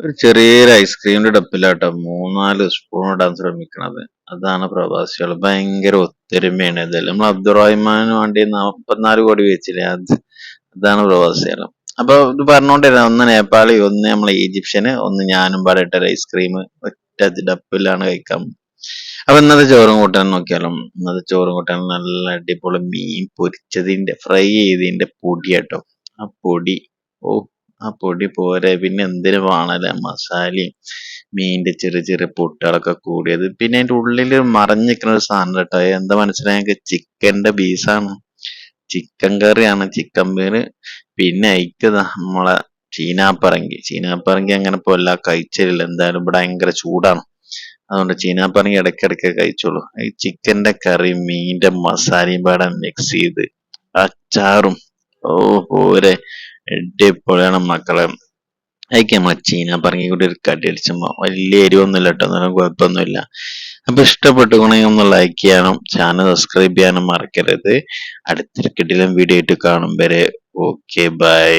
ഒരു ചെറിയൊരു ഐസ്ക്രീമിന്റെ ഡപ്പിലാട്ടോ. മൂന്നാൽ സ്പൂൺ ഇടാൻ ശ്രമിക്കണത്. അതാണ് പ്രവാസികൾ. ഭയങ്കര ഒത്തൊരുമയാണ് ഇതെല്ലാം നമ്മൾ അബ്ദുറഹിമാന് വേണ്ടി നാപ്പത്തിനാല് കോടി വെച്ചില്ലേ? അത് അതാണ് പ്രവാസികൾ. അപ്പൊ ഇത് പറഞ്ഞുകൊണ്ടിരുന്ന ഒന്ന് നേപ്പാളി ഒന്ന് നമ്മളെ ഈജിപ്ഷ്യന് ഒന്ന് ഞാനും പാടിട്ടൊരു ഐസ്ക്രീം ഒറ്റ ഡപ്പിലാണ് കഴിക്കാൻ. അപ്പൊ ഇന്നത്തെ ചോറും കൂട്ടാൻ നോക്കിയാലും ഇന്നത്തെ ചോറും കൂട്ടാൻ നല്ല അടിപൊളി മീൻ പൊരിച്ചതിന്റെ ഫ്രൈ ചെയ്തതിന്റെ പൊടി കേട്ടോ ആ പൊടി ഓ ആ പൊടി പോരെ. പിന്നെ എന്തിനു വേണല്ലേ മസാലയും മീനിന്റെ ചെറിയ ചെറിയ പൊട്ടുകളൊക്കെ കൂടിയത്. പിന്നെ അതിന്റെ ഉള്ളിൽ മറഞ്ഞിരിക്കുന്ന ഒരു സാധനം കേട്ടോ. എന്താ മനസ്സിലായ ചിക്കന്റെ പീസാണ് ചിക്കൻ കറിയാണ് ചിക്കൻ പേര് പിന്നെ അയക്കതാ നമ്മളെ ചീനാപ്പറങ്കി. ചീനാപ്പറങ്കി അങ്ങനെ പോല കഴിച്ചില്ല എന്തായാലും ഭയങ്കര ചൂടാണ്. അതുകൊണ്ട് ചീനാപ്പറങ്കി ഇടയ്ക്കിടയ്ക്ക് കഴിച്ചോളൂ. ഈ ചിക്കന്റെ കറി മീനിന്റെ മസാലയും പാടെ മിക്സ് ചെയ്ത് അച്ചാറും ഓ പോരെ അടിപൊളിയാണ് മക്കളെ. അതൊക്കെ നമ്മളെ പറഞ്ഞ കൂടി ഒരു കടി അടിച്ചുമ്പോ വലിയ എരിവൊന്നുമില്ല കേട്ടോ എന്നാലും കുഴപ്പമൊന്നുമില്ല. അപ്പൊ ഇഷ്ടപ്പെട്ടുകൊണ്ടെങ്കിൽ ഒന്ന് ലൈക്ക് ചെയ്യാനും ചാനൽ സബ്സ്ക്രൈബ് ചെയ്യാനും മറക്കരുത്. അടുത്തൊരു കിടിലം വീഡിയോ ആയിട്ട് കാണും വരെ. Okay bye